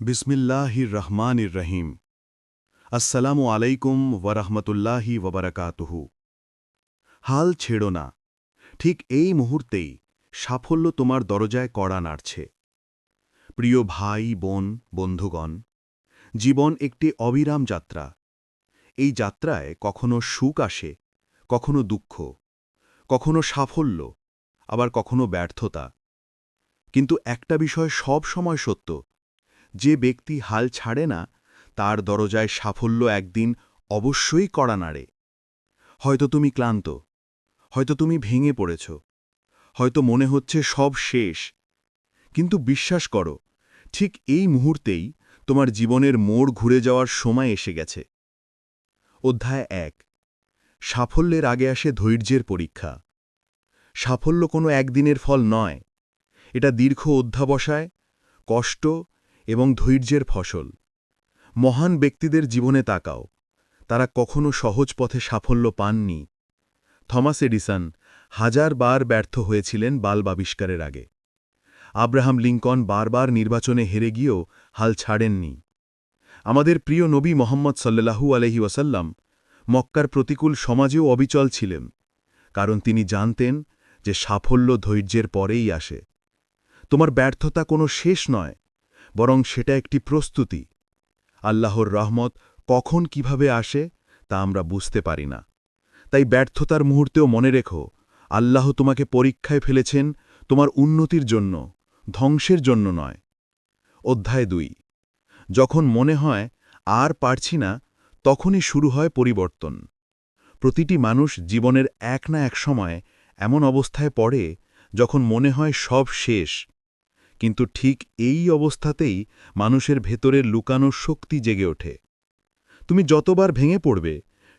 বিসমিল্লাহির রহমানির রহিম। আসসালামু আলাইকুম ওয়ারহমতুল্লাহি ওবরাকাতুহু হাল ছেড়ো না। ঠিক এই মুহূর্তেই সাফল্য তোমার দরজায় কড়া নাড়ছে। প্রিয় ভাই, বোন, বন্ধুগণ, জীবন একটি অবিরাম যাত্রা। এই যাত্রায় কখনো সুখ আসে, কখনো দুঃখ, কখনো সাফল্য, আবার কখনো ব্যর্থতা। কিন্তু একটা বিষয় সব সময় সত্য যে ব্যক্তি হাল ছাড়ে না, তার দরজায় সাফল্য একদিন অবশ্যই কড়া নাড়ে। হয়তো তুমি ক্লান্ত, হয়তো তুমি ভেঙে পড়েছ, হয়তো মনে হচ্ছে সব শেষ। কিন্তু বিশ্বাস করো, ঠিক এই মুহূর্তেই তোমার জীবনের মোড় ঘুরে যাওয়ার সময় এসে গেছে। অধ্যায় এক। সাফল্যের আগে আসে ধৈর্যের পরীক্ষা। সাফল্য কোনো একদিনের ফল নয়। এটা দীর্ঘ অধ্যাবসায়, কষ্ট এবং ধৈর্যের ফসল। মহান ব্যক্তিদের জীবনে তাকাও। তারা কখনো সহজ পথে সাফল্য পাননি। থমাস এডিসন হাজার বার ব্যর্থ হয়েছিলেন বাল্ব আবিষ্কারের আগে। আব্রাহাম লিঙ্কন বারবার নির্বাচনে হেরে গিয়েও হাল ছাড়েননি। আমাদের প্রিয় নবী মোহাম্মদ সাল্লাহু আলহি ওয়াসাল্লাম মক্কার প্রতিকূল সমাজেও অবিচল ছিলেন, কারণ তিনি জানতেন যে সাফল্য ধৈর্যের পরেই আসে। তোমার ব্যর্থতা কোনো শেষ নয় বরং সেটা একটি প্রস্তুতি। আল্লাহর রহমত কখন কীভাবে আসে তা আমরা বুঝতে পারি না। তাই ব্যর্থতার মুহূর্তেও মনে রেখো, আল্লাহ তোমাকে পরীক্ষায় ফেলেছেন তোমার উন্নতির জন্য, ধ্বংসের জন্য নয়। অধ্যায় দুই। যখন মনে হয় আর পারছি না, তখনই শুরু হয় পরিবর্তন। প্রতিটি মানুষ জীবনের এক না এক সময় এমন অবস্থায় পড়ে যখন মনে হয় সব শেষ কিন্তু ঠিক এই অবস্থাতেই মানুষের ভেতরের লুকানো শক্তি জেগে ওঠে। তুমি যতবার ভেঙে পড়বে,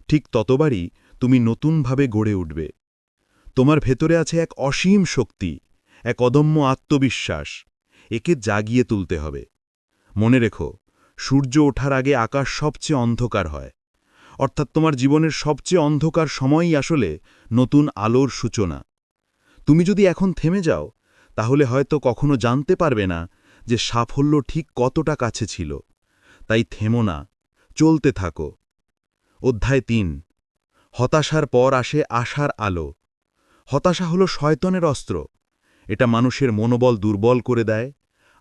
ঠিক ততবারই তুমি নতুনভাবে গড়ে উঠবে। তোমার ভেতরে আছে এক অসীম শক্তি, এক অদম্য আত্মবিশ্বাস, একে জাগিয়ে তুলতে হবে। মনে রেখো, সূর্য ওঠার আগে আকাশ সবচেয়ে অন্ধকার হয়। অর্থাৎ তোমার জীবনের সবচেয়ে অন্ধকার সময়ই আসলে নতুন আলোর সূচনা। তুমি যদি এখন থেমে যাও তাহলে হয়তো কখনো জানতে পারবে না যে সাফল্য ঠিক কতটা কাছে ছিল। তাই থেমো না, চলতে থাকো। অধ্যায় তিন, হতাশার পর আসে আশার আলো। হতাশা হল শয়তনের অস্ত্র। এটা মানুষের মনোবল দুর্বল করে দেয়,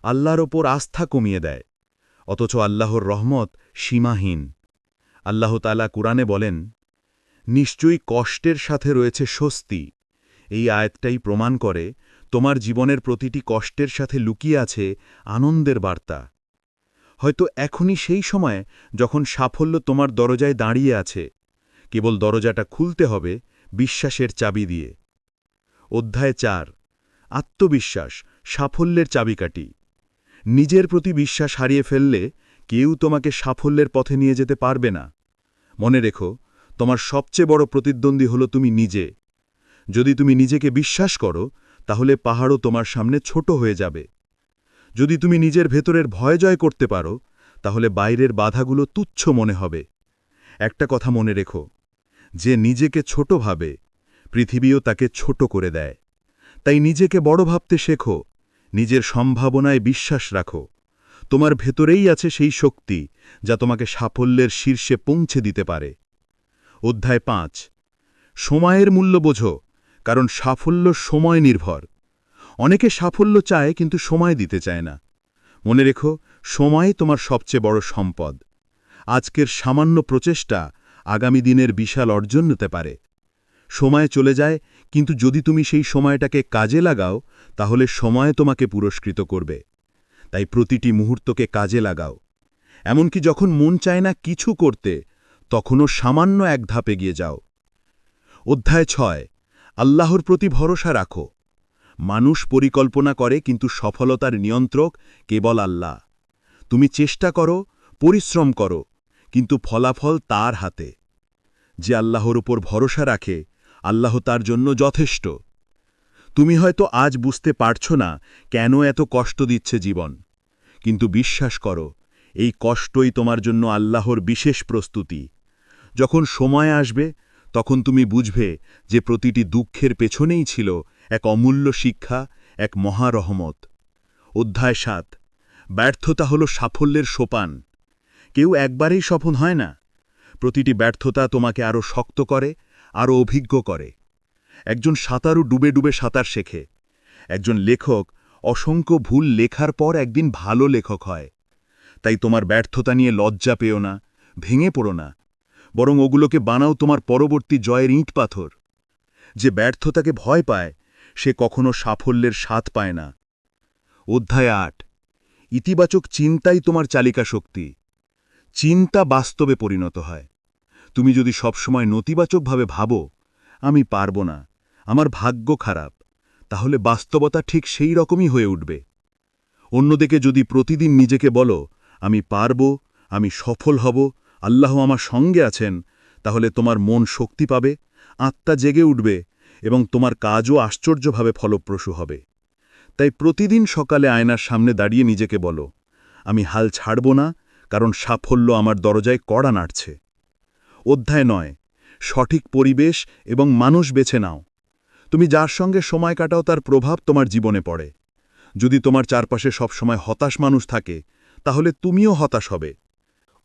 আল্লাহর ওপর আস্থা কমিয়ে দেয়। অথচ আল্লাহর রহমত সীমাহীন। আল্লাহ তালা কুরআনে বলেন, নিশ্চয়ই কষ্টের সাথে রয়েছে স্বস্তি। এই আয়াতটাই প্রমাণ করে তোমার জীবনের প্রতিটি কষ্টের সাথে লুকিয়ে আছে আনন্দের বার্তা। হয়তো এখনই সেই সময় যখন সাফল্য তোমার দরজায় দাঁড়িয়ে আছে, কেবল দরজাটা খুলতে হবে বিশ্বাসের চাবি দিয়ে। অধ্যায় চার, আত্মবিশ্বাস, সাফল্যের চাবিকাঠি। নিজের প্রতি বিশ্বাস হারিয়ে ফেললে কেউ তোমাকে সাফল্যের পথে নিয়ে যেতে পারবে না। মনে রেখো, তোমার সবচেয়ে বড় প্রতিদ্বন্দ্বী হলো তুমি নিজে। যদি তুমি নিজেকে বিশ্বাস করো তাহলে পাহাড়ও তোমার সামনে ছোট হয়ে যাবে। যদি তুমি নিজের ভেতরের ভয় জয় করতে পারো, তাহলে বাইরের বাধাগুলো তুচ্ছ মনে হবে। একটা কথা মনে রেখো, যে নিজেকে ছোট ভাবে, পৃথিবীও তাকে ছোট করে দেয়। তাই নিজেকে বড় ভাবতে শেখো, নিজের সম্ভাবনায় বিশ্বাস রাখো। তোমার ভেতরেই আছে সেই শক্তি, যা তোমাকে সাফল্যের শীর্ষে পৌঁছে দিতে পারে। অধ্যায় পাঁচ। সময়ের মূল্য বোঝো কারণ সাফল্য সময় নির্ভর। অনেকে সাফল্য চায় কিন্তু সময় দিতে চায় না। মনে রেখো, সময় তোমার সবচেয়ে বড় সম্পদ। আজকের সামান্য প্রচেষ্টা আগামী দিনের বিশাল অর্জন নিতে পারে। সময় চলে যায়, কিন্তু যদি তুমি সেই সময়টাকে কাজে লাগাও, তাহলে সময় তোমাকে পুরস্কৃত করবে। তাই প্রতিটি মুহূর্তকে কাজে লাগাও। এমনকি যখন মন চায় না কিছু করতে, তখনও সামান্য এক ধাপে গিয়ে যাও। অধ্যায় ছয় আল্লাহর প্রতি ভরসা রাখো। মানুষ পরিকল্পনা করে, কিন্তু সফলতার নিয়ন্ত্রক কেবল আল্লাহ। তুমি চেষ্টা করো, পরিশ্রম করো, কিন্তু ফলাফল তার হাতে। যে আল্লাহর উপর ভরসা রাখে, আল্লাহ তার জন্য যথেষ্ট। তুমি হয়তো আজ বুঝতে পারছ না কেন এত কষ্ট দিচ্ছে জীবন। কিন্তু বিশ্বাস করো, এই কষ্টই তোমার জন্য আল্লাহর বিশেষ প্রস্তুতি। যখন সময় আসবে তখন তুমি বুঝবে যে প্রতিটি দুঃখের পেছনেই ছিল এক অমূল্য শিক্ষা, এক মহারহমত অধ্যায় সাত। ব্যর্থতা হলো সাফল্যের সোপান। কেউ একবারেই সফল হয় না। প্রতিটি ব্যর্থতা তোমাকে আরও শক্ত করে আরও অভিজ্ঞ করে। একজন সাঁতারু ডুবে ডুবে সাঁতার শেখে। একজন লেখক অসংখ্য ভুল লেখার পর একদিন ভালো লেখক হয়। তাই তোমার ব্যর্থতা নিয়ে লজ্জা পেও না, ভেঙে পড়ো না। বরং ওগুলোকে বানাও তোমার পরবর্তী জয়ের ইঁট পাথর। যে ব্যর্থতাকে ভয় পায়, সে কখনো সাফল্যের স্বাদ পায় না। অধ্যায় আট। ইতিবাচক চিন্তাই তোমার চালিকা শক্তি। চিন্তা বাস্তবে পরিণত হয়। তুমি যদি সবসময় নতিবাচকভাবে ভাবো, আমি পারব না, আমার ভাগ্য খারাপ, তাহলে বাস্তবতা ঠিক সেই রকমই হয়ে উঠবে। অন্যদিকে যদি প্রতিদিন নিজেকে বলো, আমি পারব, আমি সফল হব আল্লাহ আমার সঙ্গে আছেন, তাহলে তোমার মন শক্তি পাবে, আত্মা জেগে উঠবে, এবং তোমার কাজও আশ্চর্যভাবে ফলপ্রসূ হবে। তাই প্রতিদিন সকালে আয়নার সামনে দাঁড়িয়ে নিজেকে বলো, আমি হাল ছাড়ব না, কারণ সাফল্য আমার দরজায় কড়া নাড়ছে। অধ্যায় নয়, সঠিক পরিবেশ এবং মানুষ বেছে নাও। তুমি যার সঙ্গে সময় কাটাও তার প্রভাব তোমার জীবনে পড়ে। যদি তোমার চারপাশে সবসময় হতাশ মানুষ থাকে, তাহলে তুমিও হতাশ হবে।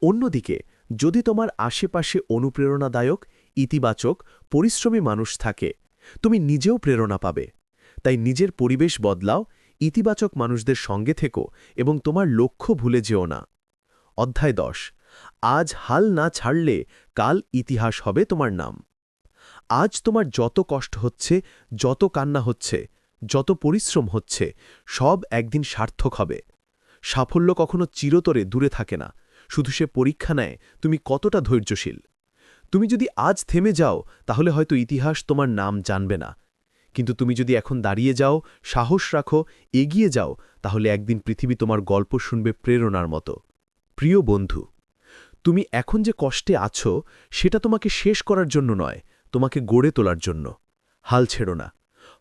অন্যদিকে যদি তোমার আশেপাশে অনুপ্রেরণাদায়ক, ইতিবাচক, পরিশ্রমী মানুষ থাকে, তুমি নিজেও প্রেরণা পাবে। তাই নিজের পরিবেশ বদলাও, ইতিবাচক মানুষদের সঙ্গে থেকো এবং তোমার লক্ষ্য ভুলে যেও না। অধ্যায় দশ। আজ হাল না ছাড়লে কাল ইতিহাস হবে তোমার নাম। আজ তোমার যত কষ্ট হচ্ছে, যত কান্না হচ্ছে, যত পরিশ্রম হচ্ছে, সব একদিন সার্থক হবে। সাফল্য কখনো চিরতরে দূরে থাকে না। শুধু সে পরীক্ষা নেয়, তুমি কতটা ধৈর্যশীল? তুমি যদি আজ থেমে যাও, তাহলে হয়তো ইতিহাস তোমার নাম জানবে না। কিন্তু তুমি যদি এখন দাঁড়িয়ে যাও, সাহস রাখো, এগিয়ে যাও, তাহলে একদিন পৃথিবী তোমার গল্প শুনবে প্রেরণার মতো। প্রিয় বন্ধু, তুমি এখন যে কষ্টে আছো, সেটা তোমাকে শেষ করার জন্য নয়, তোমাকে গড়ে তোলার জন্য। হাল ছেড়ো না।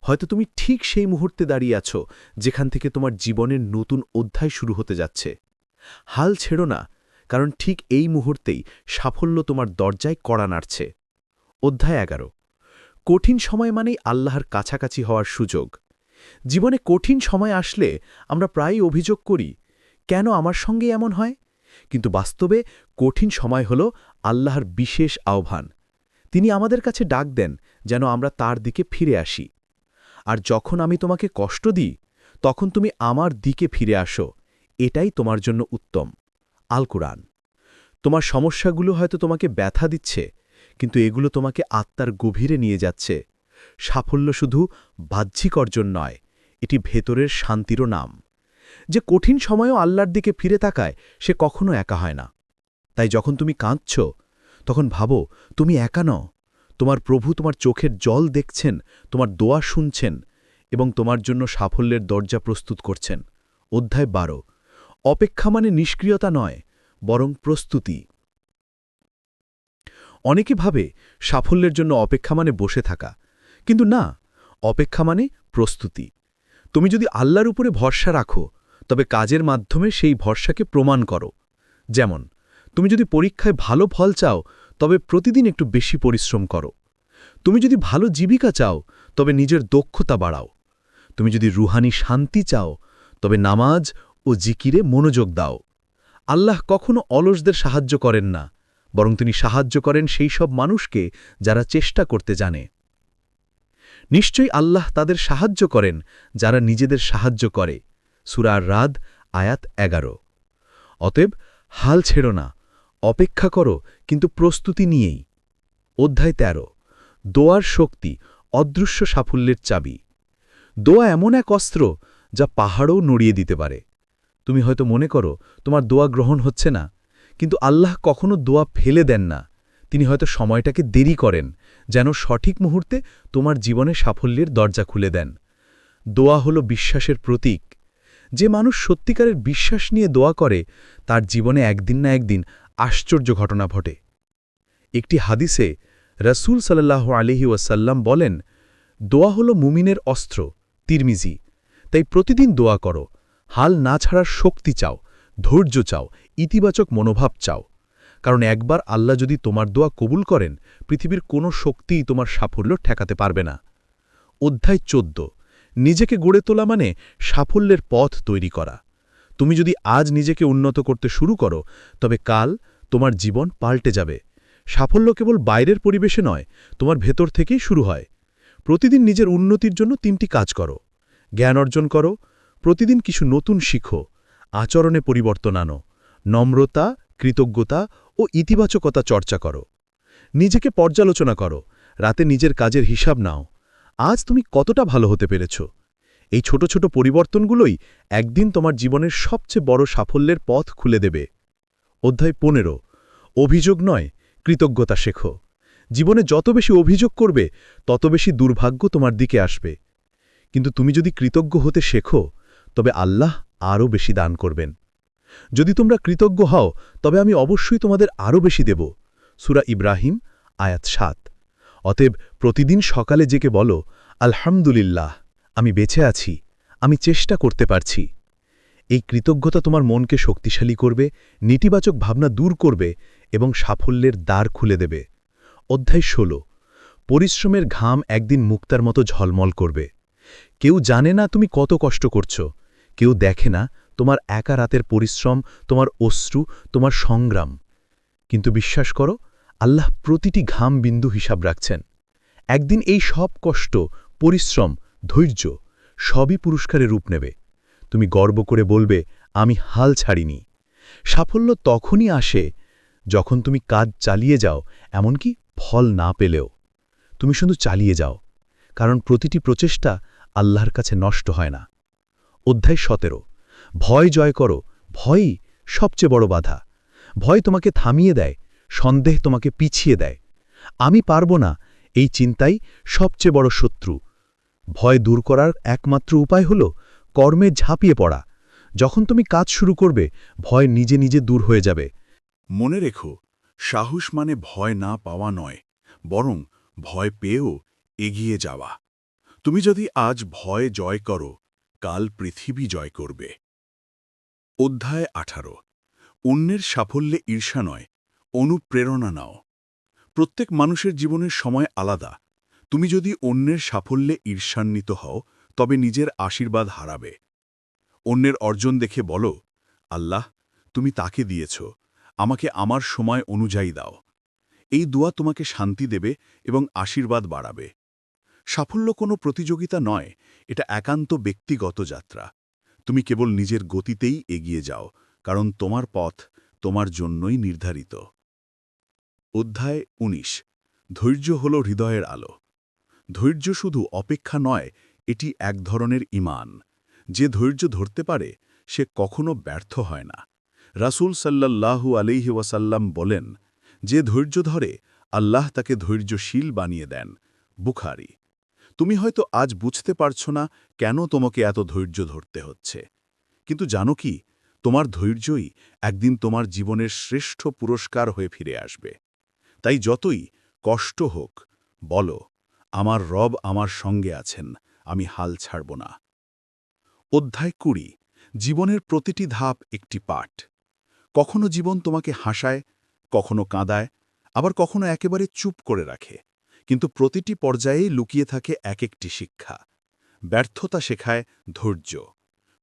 হয়তো তুমি ঠিক সেই মুহূর্তে দাঁড়িয়ে আছো, যেখান থেকে তোমার জীবনের নতুন অধ্যায় শুরু হতে যাচ্ছে। হাল ছেড়ো না কারণ ঠিক এই মুহূর্তেই সাফল্য তোমার দরজায় কড়া নাড়ছে। অধ্যায় এগারো। কঠিন সময় মানেই আল্লাহর কাছাকাছি হওয়ার সুযোগ। জীবনে কঠিন সময় আসলে আমরা প্রায়ই অভিযোগ করি, কেন আমার সঙ্গে এমন হয়? কিন্তু বাস্তবে কঠিন সময় হল আল্লাহর বিশেষ আহ্বান। তিনি আমাদের কাছে ডাক দেন যেন আমরা তার দিকে ফিরে আসি। আর যখন আমি তোমাকে কষ্ট দিই, তখন তুমি আমার দিকে ফিরে আসো। এটাই তোমার জন্য উত্তম। আল কুরআন তোমার সমস্যাগুলো হয়তো তোমাকে ব্যথা দিচ্ছে, কিন্তু এগুলো তোমাকে আত্মার গভীরে নিয়ে যাচ্ছে। সাফল্য শুধু বাহ্যিক অর্জন নয়, এটি ভেতরের শান্তিরও নাম। যে কঠিন সময়েও আল্লাহর দিকে ফিরে তাকায়, সে কখনো একা হয় না। তাই যখন তুমি কাঁদছ, তখন ভাবো, তুমি একা নও। তোমার প্রভু তোমার চোখের জল দেখছেন, তোমার দোয়া শুনছেন এবং তোমার জন্য সাফল্যের দরজা প্রস্তুত করছেন। অধ্যায় বারো। অপেক্ষা মানে নিষ্ক্রিয়তা নয়, বরং প্রস্তুতি। অনেকে ভাবে সাফল্যের জন্য অপেক্ষা মানে বসে থাকা, কিন্তু না, অপেক্ষা মানে প্রস্তুতি। তুমি যদি আল্লাহর উপরে ভরসা রাখো, তবে কাজের মাধ্যমে সেই ভরসাকে প্রমাণ করো। যেমন, তুমি যদি পরীক্ষায় ভালো ফল চাও, তবে প্রতিদিন একটু বেশি পরিশ্রম করো। তুমি যদি ভালো জীবিকা চাও, তবে নিজের দক্ষতা বাড়াও। তুমি যদি রুহানি শান্তি চাও, তবে নামাজ ও জিকিরে মনোযোগ দাও। আল্লাহ কখনো অলসদের সাহায্য করেন না, বরং তিনি সাহায্য করেন সেই সব মানুষকে যারা চেষ্টা করতে জানে। নিশ্চয়ই আল্লাহ তাদের সাহায্য করেন, যারা নিজেদের সাহায্য করে। সুরার রাদ, আয়াত এগারো। অতএব হাল ছেড়ো না, অপেক্ষা করো, কিন্তু প্রস্তুতি নিয়েই। অধ্যায় তেরো। দোয়ার শক্তি, অদৃশ্য সাফল্যের চাবি। দোয়া এমন এক অস্ত্র, যা পাহাড়ও নড়িয়ে দিতে পারে। তুমি হয়তো মনে করো, তোমার দোয়া গ্রহণ হচ্ছে না। কিন্তু আল্লাহ কখনো দোয়া ফেলে দেন না। তিনি হয়তো সময়টাকে দেরি করেন, যেন সঠিক মুহূর্তে তোমার জীবনে সাফল্যের দরজা খুলে দেন। দোয়া হল বিশ্বাসের প্রতীক। যে মানুষ সত্যিকারের বিশ্বাস নিয়ে দোয়া করে, তার জীবনে একদিন না একদিন আশ্চর্য ঘটনা ঘটে। একটি হাদিসে রসুল সাল্লাহ আলহি ওয়াসাল্লাম বলেন, দোয়া হল মুমিনের অস্ত্র, তিরমিজি। তাই প্রতিদিন দোয়া করো। হাল না ছাড়ার শক্তি চাও, ধৈর্য চাও, ইতিবাচক মনোভাব চাও। কারণ একবার আল্লাহ যদি তোমার দোয়া কবুল করেন, পৃথিবীর কোনো শক্তিই তোমার সাফল্য ঠেকাতে পারবে না। অধ্যায় চোদ্দ। নিজেকে গড়ে তোলা মানে সাফল্যের পথ তৈরি করা। তুমি যদি আজ নিজেকে উন্নত করতে শুরু করো, তবে কাল তোমার জীবন পাল্টে যাবে। সাফল্য কেবল বাইরের পরিবেশে নয়, তোমার ভেতর থেকেই শুরু হয়। প্রতিদিন নিজের উন্নতির জন্য তিনটি কাজ করো। জ্ঞান অর্জন করো প্রতিদিন কিছু নতুন শিখো, আচরণে পরিবর্তন আনো, নম্রতা, কৃতজ্ঞতা ও ইতিবাচকতা চর্চা করো। নিজেকে পর্যালোচনা করো, রাতে নিজের কাজের হিসাব নাও। আজ তুমি কতটা ভালো হতে পেরেছ? এই ছোট ছোট পরিবর্তনগুলোই একদিন তোমার জীবনের সবচেয়ে বড় সাফল্যের পথ খুলে দেবে। অধ্যায় পনেরো, অভিযোগ নয়, কৃতজ্ঞতা শেখো। জীবনে যত বেশি অভিযোগ করবে, তত বেশি দুর্ভাগ্য তোমার দিকে আসবে। কিন্তু তুমি যদি কৃতজ্ঞ হতে শেখো তবে আল্লাহ আরও বেশি দান করবেন। যদি তোমরা কৃতজ্ঞ হও, তবে আমি অবশ্যই তোমাদের আরও বেশি দেব। সুরা ইব্রাহিম, আয়াত সাত। অতএব প্রতিদিন সকালে জেকে বলো, আলহামদুলিল্লাহ, আমি বেঁচে আছি, আমি চেষ্টা করতে পারছি। এই কৃতজ্ঞতা তোমার মনকে শক্তিশালী করবে, নেতিবাচক ভাবনা দূর করবে এবং সাফল্যের দ্বার খুলে দেবে। অধ্যায় ১৬ পরিশ্রমের ঘাম একদিন মুক্তার মতো ঝলমল করবে। কেউ জানে না তুমি কত কষ্ট করছ। কেউ দেখে না তোমার একা রাতের পরিশ্রম, তোমার অশ্রু, তোমার সংগ্রাম। কিন্তু বিশ্বাস করো, আল্লাহ প্রতিটি ঘাম বিন্দু হিসাব রাখছেন। একদিন এই সব কষ্ট, পরিশ্রম, ধৈর্য সবই পুরস্কারে রূপ নেবে। তুমি গর্ব করে বলবে, আমি হাল ছাড়িনি। সাফল্য তখনই আসে যখন তুমি কাজ চালিয়ে যাও, এমনকি ফল না পেলেও। তুমি শুধু চালিয়ে যাও, কারণ প্রতিটি প্রচেষ্টা আল্লাহর কাছে নষ্ট হয় না। অধ্যায় সতেরো। ভয় জয় করো, ভয়ই সবচেয়ে বড় বাধা। ভয় তোমাকে থামিয়ে দেয়, সন্দেহ তোমাকে পিছিয়ে দেয়। আমি পারব না, এই চিন্তাই সবচেয়ে বড় শত্রু। ভয় দূর করার একমাত্র উপায় হল কর্মে ঝাঁপিয়ে পড়া। যখন তুমি কাজ শুরু করবে, ভয় নিজে নিজে দূর হয়ে যাবে। মনে রেখো, সাহস মানে ভয় না পাওয়া নয়, বরং ভয় পেয়েও এগিয়ে যাওয়া। তুমি যদি আজ ভয় জয় করো কাল পৃথিবী জয় করবে। অধ্যায় আঠারো। অন্যের সাফল্যে ঈর্ষা নয়, অনুপ্রেরণা নাও। প্রত্যেক মানুষের জীবনের সময় আলাদা। তুমি যদি অন্যের সাফল্যে ঈর্ষান্বিত হও, তবে নিজের আশীর্বাদ হারাবে। অন্যের অর্জন দেখে বলো, আল্লাহ, তুমি তাকে দিয়েছ, আমাকে আমার সময় অনুযায়ী দাও। এই দোয়া তোমাকে শান্তি দেবে এবং আশীর্বাদ বাড়াবে। সাফল্য কোনো প্রতিযোগিতা নয়, এটা একান্ত ব্যক্তিগত যাত্রা। তুমি কেবল নিজের গতিতেই এগিয়ে যাও, কারণ তোমার পথ তোমার জন্যই নির্ধারিত। অধ্যায় ১৯ ধৈর্য হল হৃদয়ের আলো। ধৈর্য শুধু অপেক্ষা নয়, এটি এক ধরনের ইমান যে ধৈর্য ধরতে পারে, সে কখনো ব্যর্থ হয় না। রাসূল সাল্লাল্লাহু আলাইহি ওয়াসাল্লাম বলেন, যে ধৈর্য ধরে, আল্লাহ তাকে ধৈর্যশীল বানিয়ে দেন। বুখারি। তুমি হয়তো আজ বুঝতে পারছ না কেন তোমাকে এত ধৈর্য ধরতে হচ্ছে। কিন্তু জানো কি? তোমার ধৈর্যই একদিন তোমার জীবনের শ্রেষ্ঠ পুরস্কার হয়ে ফিরে আসবে। তাই যতই কষ্ট হোক, বলো, আমার রব আমার সঙ্গে আছেন, আমি হাল ছাড়ব না। অধ্যায় কুড়ি, জীবনের প্রতিটি ধাপ একটি পাঠ। কখনো জীবন তোমাকে হাসায়, কখনো কাঁদায়, আবার কখনো একেবারে চুপ করে রাখে। কিন্তু প্রতিটি পর্যায়েই লুকিয়ে থাকে এক একটি শিক্ষা। ব্যর্থতা শেখায় ধৈর্য,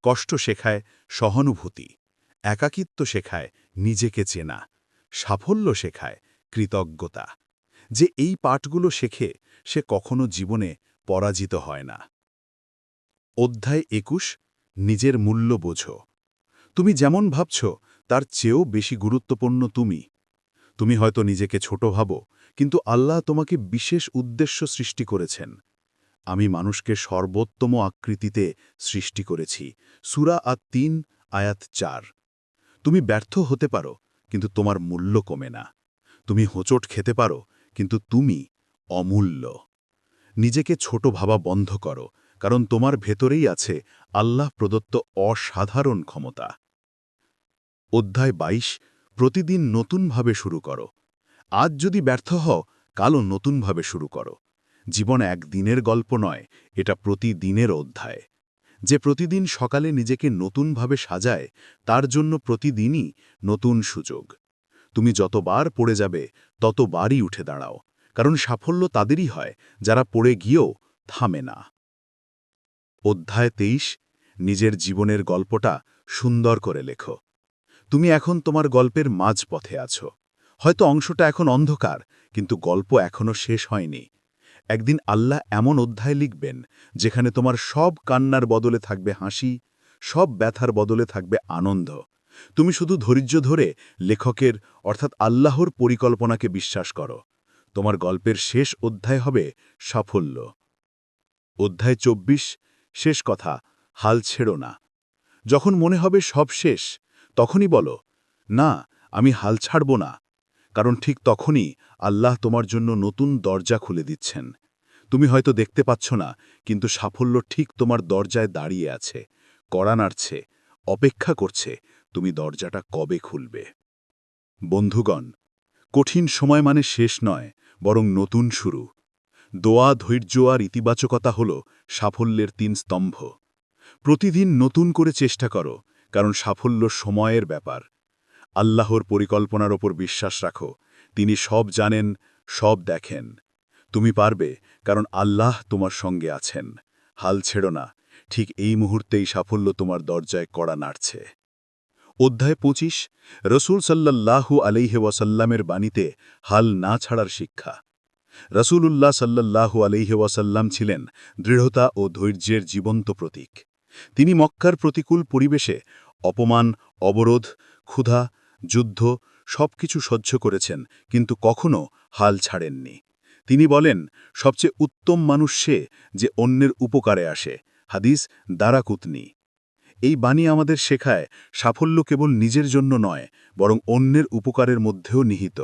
কষ্ট শেখায় সহানুভূতি, একাকিত্ব শেখায় নিজেকে চেনা, সাফল্য শেখায় কৃতজ্ঞতা। যে এই পাঠগুলো শেখে, সে কখনো জীবনে পরাজিত হয় না। অধ্যায় একুশ, নিজের মূল্য বোঝো। তুমি যেমন ভাবছ, তার চেয়েও বেশি গুরুত্বপূর্ণ তুমি। তুমি হয়তো নিজেকে ছোট ভাবো কিন্তু আল্লাহ তোমাকে বিশেষ উদ্দেশ্য সৃষ্টি করেছেন। আমি মানুষকে সর্বোত্তম আকৃতিতে সৃষ্টি করেছি। সুরা আত তিন আয়াত চার। তুমি ব্যর্থ হতে পারো, কিন্তু তোমার মূল্য কমে না। তুমি হোঁচট খেতে পারো, কিন্তু তুমি অমূল্য। নিজেকে ছোট ভাবা বন্ধ করো, কারণ তোমার ভেতরেই আছে আল্লাহ প্রদত্ত অসাধারণ ক্ষমতা। অধ্যায় ২২ প্রতিদিন নতুনভাবে শুরু করো। আজ যদি ব্যর্থ হও, কালও নতুনভাবে শুরু করো। জীবন এক দিনের গল্প নয়, এটা প্রতিদিনের অধ্যায়। যে প্রতিদিন সকালে নিজেকে নতুনভাবে সাজায়, তার জন্য প্রতিদিনই নতুন সুযোগ। তুমি যতবার পড়ে যাবে, ততবারই উঠে দাঁড়াও, কারণ সাফল্য তাদেরই হয়, যারা পড়ে গিয়েও থামে না। অধ্যায় তেইশ, নিজের জীবনের গল্পটা সুন্দর করে লেখো। তুমি এখন তোমার গল্পের মাঝপথে আছো। হয়তো অংশটা এখন অন্ধকার, কিন্তু গল্প এখনও শেষ হয়নি। একদিন আল্লাহ এমন অধ্যায় লিখবেন, যেখানে তোমার সব কান্নার বদলে থাকবে হাসি, সব ব্যথার বদলে থাকবে আনন্দ। তুমি শুধু ধৈর্য ধরে লেখকের, অর্থাৎ আল্লাহর পরিকল্পনাকে বিশ্বাস করো। তোমার গল্পের শেষ অধ্যায় হবে সাফল্য। অধ্যায় চব্বিশ, শেষ কথা, হাল ছেড়ো না। যখন মনে হবে সব শেষ, তখনই বলো, না, আমি হাল ছাড়ব না। কারণ ঠিক তখনই আল্লাহ তোমার জন্য নতুন দরজা খুলে দিচ্ছেন। তুমি হয়তো দেখতে পাচ্ছ না, কিন্তু সাফল্য ঠিক তোমার দরজায় দাঁড়িয়ে আছে, কড়া নাড়ছে, অপেক্ষা করছে, তুমি দরজাটা কবে খুলবে। বন্ধুগণ, কঠিন সময় মানে শেষ নয়, বরং নতুন শুরু। দোয়া, ধৈর্য আর ইতিবাচকতা হল সাফল্যের তিন স্তম্ভ। প্রতিদিন নতুন করে চেষ্টা করো, কারণ সাফল্য সময়ের ব্যাপার। আল্লাহর পরিকল্পনার ওপর বিশ্বাস রাখো। তিনি সব জানেন, সব দেখেন। তুমি পারবে, কারণ আল্লাহ তোমার সঙ্গে আছেন। হাল ছেড়ো না, ঠিক এই মুহূর্তেই সাফল্য তোমার দরজায় কড়া নাড়ছে। অধ্যায় পঁচিশ, রসুল সাল্লাল্লাহু আলাইহে ওয়াসাল্লামের বাণীতে হাল না ছাড়ার শিক্ষা। রসুলুল্লাহ সাল্লাল্লাহু আলাইহে ওয়াসাল্লাম ছিলেন দৃঢ়তা ও ধৈর্যের জীবন্ত প্রতীক। তিনি মক্কার প্রতিকূল পরিবেশে অপমান, অবরোধ, ক্ষুধা যুদ্ধ সবকিছু সহ্য করেছেন, কিন্তু কখনো হাল ছাড়েননি। তিনি বলেন, সবচেয়ে উত্তম মানুষ সে যে অন্যের উপকারে আসে। হাদিস, দারাকুতনি। এই বাণী আমাদের শেখায়, সাফল্য কেবল নিজের জন্য নয়, বরং অন্যের উপকারের মধ্যেও নিহিত।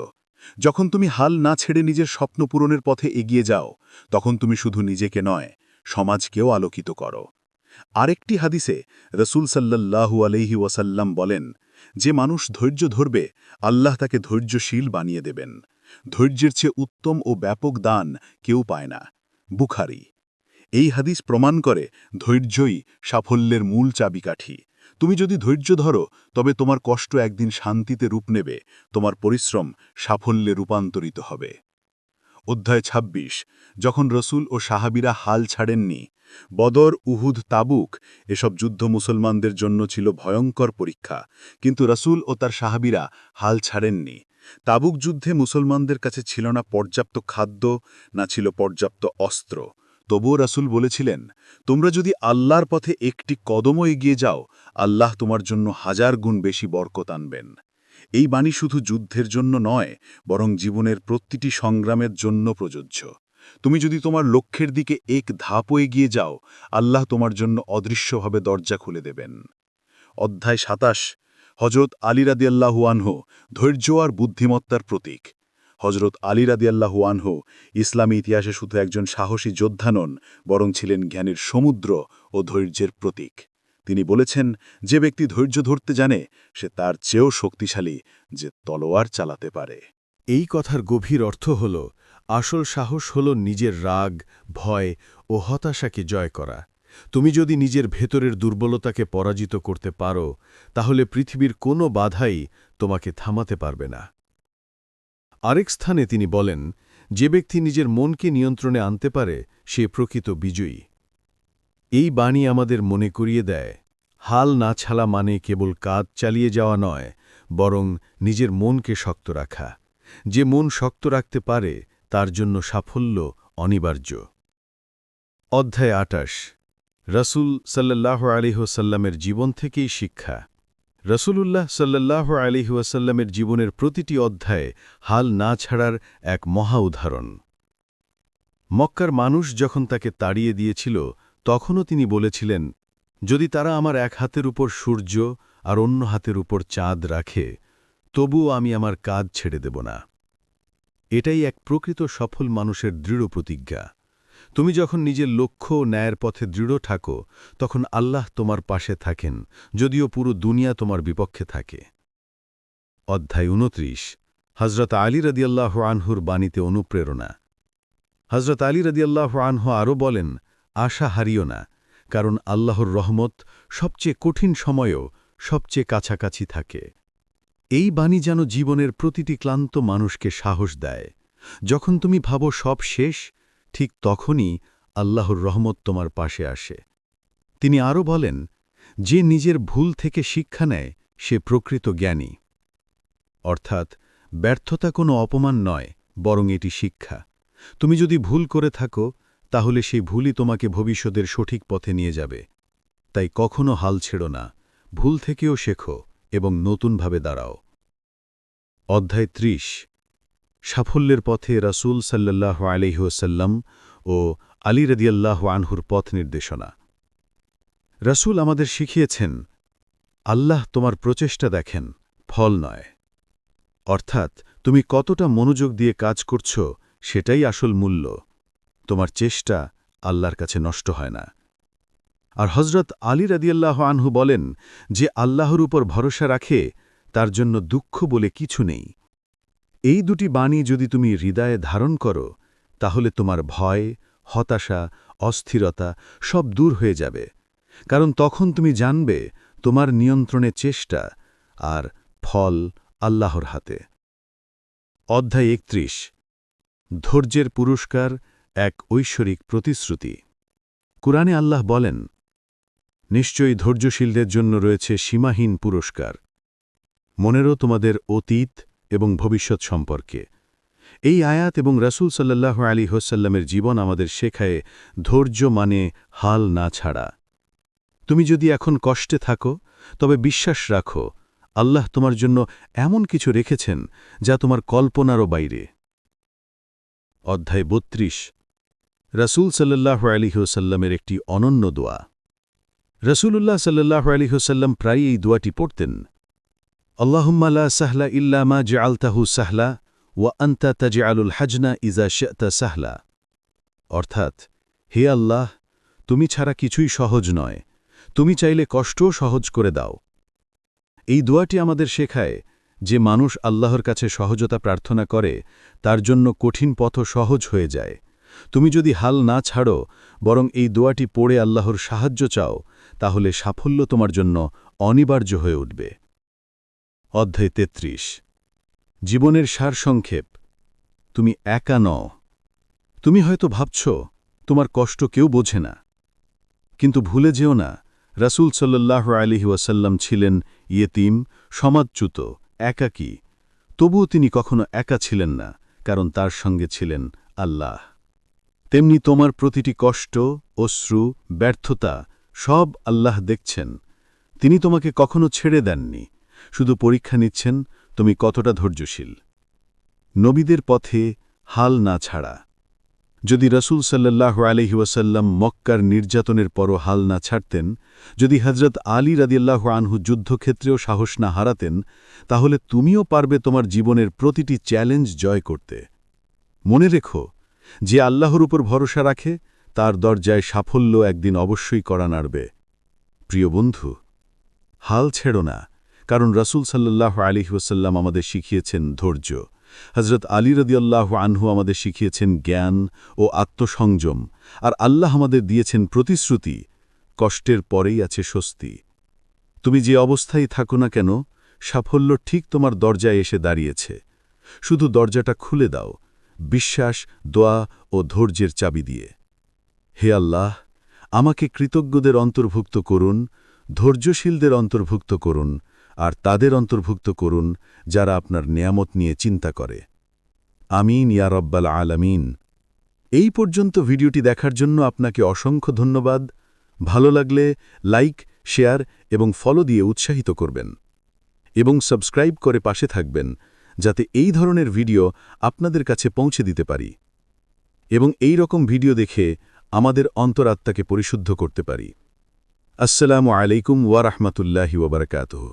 যখন তুমি হাল না ছেড়ে নিজের স্বপ্ন পূরণের পথে এগিয়ে যাও, তখন তুমি শুধু নিজেকে নয়, সমাজকেও আলোকিত করো। আরেকটি হাদিসে রসুল সাল্লাল্লাহু আলহি ওয়াসাল্লাম বলেন যে মানুষ ধৈর্য ধরবে, আল্লাহ তাকে ধৈর্যশীল বানিয়ে দেবেন। ধৈর্যের চেয়ে উত্তম ও ব্যাপক দান কেউ পায় না। বুখারি। এই হাদিস প্রমাণ করে ধৈর্যই সাফল্যের মূল চাবিকাঠি। তুমি যদি ধৈর্য ধরো, তবে তোমার কষ্ট একদিন শান্তিতে রূপ নেবে, তোমার পরিশ্রম সাফল্যে রূপান্তরিত হবে। অধ্যায় ২৬ যখন রসুল ও সাহাবিরা হাল ছাড়েননি বদর, উহুদ, তাবুক এসব যুদ্ধ মুসলমানদের জন্য ছিল ভয়ঙ্কর পরীক্ষা, কিন্তু রসুল ও তার সাহাবিরা হাল ছাড়েননি। তাবুক যুদ্ধে মুসলমানদের কাছে ছিল না পর্যাপ্ত খাদ্য, না ছিল পর্যাপ্ত অস্ত্র। তবুও রাসুল বলেছিলেন, তোমরা যদি আল্লাহর পথে একটি কদমও এগিয়ে যাও, আল্লাহ তোমার জন্য হাজার গুণ বেশি বরকত আনবেন। এই বাণী শুধু যুদ্ধের জন্য নয়, বরং জীবনের প্রতিটি সংগ্রামের জন্য প্রযোজ্য। তুমি যদি তোমার লক্ষ্যের দিকে এক ধাপও এগিয়ে যাও, আল্লাহ তোমার জন্য অদৃশ্যভাবে দরজা খুলে দেবেন। অধ্যায় সাতাশ হজরত আলী রাদিয়াল্লাহু আনহু, ধৈর্য আর বুদ্ধিমত্তার প্রতীক। হজরত আলী রাদিয়াল্লাহু আনহু ইসলামী ইতিহাসে শুধু একজন সাহসী যোদ্ধা নন, বরং ছিলেন জ্ঞানের সমুদ্র ও ধৈর্যের প্রতীক। তিনি বলেছেন, যে ব্যক্তি ধৈর্য ধরতে জানে, সে তার চেয়েও শক্তিশালী যে তলোয়ার চালাতে পারে। এই কথার গভীর অর্থ হল আসল সাহস হল নিজের রাগ, ভয় ও হতাশাকে জয় করা। তুমি যদি নিজের ভেতরের দুর্বলতাকে পরাজিত করতে পারো, তাহলে পৃথিবীর কোনো বাধাই তোমাকে থামাতে পারবে না। আরেক স্থানে তিনি বলেন, যে ব্যক্তি নিজের মনকে নিয়ন্ত্রণে আনতে পারে, সে প্রকৃত বিজয়ী। এই বাণী আমাদের মনে করিয়ে দেয়, হাল না ছালা মানে কেবল কাজ চালিয়ে যাওয়া নয়, বরং নিজের মনকে শক্ত রাখা। যে মন শক্ত রাখতে পারে তার জন্য সাফল্য অনিবার্য। অধ্যায় আটাশ। রসুল সাল্লাহ আলিহসাল্লামের জীবন থেকেই শিক্ষা। রসুলুল্লাহ সাল্লাহ আলিহাসাল্লামের জীবনের প্রতিটি অধ্যায়ে হাল না ছাড়ার এক মহা উদাহরণ। মক্কার মানুষ যখন তাকে তাড়িয়ে দিয়েছিল, তখনও তিনি বলেছিলেন, যদি তারা আমার এক হাতের উপর সূর্য আর অন্য হাতের উপর চাঁদ রাখে, তবুও আমি আমার কাজ ছেড়ে দেব না। এটাই এক প্রকৃত সফল মানুষের দৃঢ় প্রতিজ্ঞা। তুমি যখন নিজের লক্ষ্য ন্যায়ের পথে দৃঢ় থাকো, তখন আল্লাহ তোমার পাশে থাকেন, যদিও পুরো দুনিয়া তোমার বিপক্ষে থাকে। অধ্যায় উনত্রিশ হজরত আলী রদিয়াল্লাহ আনহুর বাণীতে অনুপ্রেরণা। হজরত আলী রদিয়াল্লাহ আনহু আরও বলেন, আশা হারিও না, কারণ আল্লাহর রহমত সবচেয়ে কঠিন সময়েও সবচেয়ে কাছাকাছি থাকে। এই বাণী যেন জীবনের প্রতিটি ক্লান্ত মানুষকে সাহস দেয়। যখন তুমি ভাবো সব শেষ, ঠিক তখনই আল্লাহর রহমত তোমার পাশে আসে। তিনি আরও বলেন, যে নিজের ভুল থেকে শিক্ষা নেয়, সে প্রকৃত জ্ঞানী। অর্থাৎ, ব্যর্থতা কোনো অপমান নয়, বরং এটি শিক্ষা। তুমি যদি ভুল করে থাকো, তাহলে সেই ভুলই তোমাকে ভবিষ্যতের সঠিক পথে নিয়ে যাবে। তাই কখনো হাল ছেড়ো না, ভুল থেকেও শেখো। এবং নতুনভাবে দাঁড়াও। অধ্যায় ত্রিশ। সাফল্যের পথে রাসূল সাল্লাহ আলহিহসাল্লাম ও আলী রদিয়াল্লাহ আনহুর পথ নির্দেশনা। রাসূল আমাদের শিখিয়েছেন, আল্লাহ তোমার প্রচেষ্টা দেখেন, ফল নয়। অর্থাৎ তুমি কতটা মনোযোগ দিয়ে কাজ করছ, সেটাই আসল মূল্য। তোমার চেষ্টা আল্লাহর কাছে নষ্ট হয় না। আর হজরত আলী রাদিয়াল্লাহ আনহু বলেন যে আল্লাহর উপর ভরসা রাখে, তার জন্য দুঃখ বলে কিছু নেই। এই দুটি বাণী যদি তুমি হৃদয়ে ধারণ করো, তাহলে তোমার ভয়, হতাশা, অস্থিরতা সব দূর হয়ে যাবে। কারণ তখন তুমি জানবে তোমার নিয়ন্ত্রণে চেষ্টা আর ফল আল্লাহর হাতে। অধ্যায় একত্রিশ। ধৈর্যের পুরস্কার এক ঐশ্বরিক প্রতিশ্রুতি। কুরআনে আল্লাহ বলেন নিশ্চয়ই ধৈর্যশীলদের জন্য রয়েছে সীমাহীন পুরস্কার। মনেরও তোমাদের অতীত এবং ভবিষ্যৎ সম্পর্কে। এই আয়াত এবং রাসূল সাল্লাহ আলী হোসাল্লামের জীবন আমাদের শেখায়, ধৈর্য মানে হাল না ছাড়া। তুমি যদি এখন কষ্টে থাকো, তবে বিশ্বাস রাখো, আল্লাহ তোমার জন্য এমন কিছু রেখেছেন যা তোমার কল্পনারও বাইরে। অধ্যায় বত্রিশ। রাসূল সাল্লাহ আলী হোসাল্লামের একটি অনন্য দোয়া। রসুল্লাহ সাল্লাহ আলিহসাল্লাম প্রায় এই দোয়াটি পড়তেন, আল্লাহুম্মা লা সাহলা ইল্লা মা জাআলতাহু সাহলা ওয়া আন্তা তাজে আলুল হাজনা ইজা শা'তা সাহলা। অর্থাৎ, হে আল্লাহ, তুমি ছাড়া কিছুই সহজ নয়, তুমি চাইলে কষ্টও সহজ করে দাও। এই দোয়াটি আমাদের শেখায় যে মানুষ আল্লাহর কাছে সহজতা প্রার্থনা করে, তার জন্য কঠিন পথ সহজ হয়ে যায়। তুমি যদি হাল না ছাড়ো, বরং এই দোয়াটি পড়ে আল্লাহর সাহায্য চাও তাহলে সাফল্য তোমার জন্য অনিবার্য হয়ে উঠবে। অধ্যায় তেত্রিশ। জীবনের সারসংক্ষেপ তুমি একা নও। তুমি হয়তো ভাবছ, তোমার কষ্ট কেউ বোঝে না। কিন্তু ভুলে যেও না, রাসূল সাল্লাহ আলিহি ওয়াসাল্লাম ছিলেন ইয়েতিম সমাজচ্যুত একাকী। তবুও তিনি কখনো একা ছিলেন না, কারণ তার সঙ্গে ছিলেন আল্লাহ। তেমনি তোমার প্রতিটি কষ্ট, অশ্রু, ব্যর্থতা সব আল্লাহ দেখছেন। তিনি তোমাকে কখনো ছেড়ে দেননি। শুধু পরীক্ষা নিচ্ছেন, তুমি কতটা ধৈর্যশীল। নবীদের পথে হাল না ছাড়া। যদি রসুল সাল্লাহ আলহিউসাল্লাম মক্কার নির্যাতনের পরও হাল না ছাড়তেন, যদি হজরত আলী রাদিয়াল্লাহ আনহু যুদ্ধক্ষেত্রেও সাহস না হারাতেন, তাহলে তুমিও পারবে তোমার জীবনের প্রতিটি চ্যালেঞ্জ জয় করতে। মনে রেখো, যে আল্লাহর উপর ভরসা রাখে তার দরজায় সাফল্য একদিন অবশ্যই করা নাড়বে। প্রিয় বন্ধু, হাল ছেড়ো না, কারণ রসুল সাল্লাহ আলিহাসাল্লাম আমাদের শিখিয়েছেন ধৈর্য। হজরত আলী রদিয়াল্লাহ আনহু আমাদের শিখিয়েছেন জ্ঞান ও আত্মসংযম, আর আল্লাহ আমাদের দিয়েছেন প্রতিশ্রুতি, কষ্টের পরেই আছে স্বস্তি। তুমি যে অবস্থায় থাকো না কেন, সাফল্য ঠিক তোমার দরজায় এসে দাঁড়িয়েছে। শুধু দরজাটা খুলে দাও, বিশ্বাস, দোয়া ও ধৈর্যের চাবি দিয়ে। হে আল্লাহ, আমাকে কৃতজ্ঞদের অন্তর্ভুক্ত করুন, ধৈর্যশীলদের অন্তর্ভুক্ত করুন, আর তাদের অন্তর্ভুক্ত করুন, যারা আপনার নিয়ামত নিয়ে চিন্তা করে। আমিন, ইয়া রব্বাল আলামিন। এই পর্যন্ত ভিডিওটি দেখার জন্য আপনাকে অসংখ্য ধন্যবাদ। ভালো লাগলে লাইক, শেয়ার এবং ফলো দিয়ে উৎসাহিত করবেন। এবং সাবস্ক্রাইব করে পাশে থাকবেন, যাতে এই ধরনের ভিডিও আপনাদের কাছে পৌঁছে দিতে পারি। এবং এই রকম ভিডিও দেখে আমাদের অন্তরাত্মাকে পরিশুদ্ধ করতে পারি। আসসালামু আলাইকুম ওয়ারহমতুল্লাহি ওবরকাতহ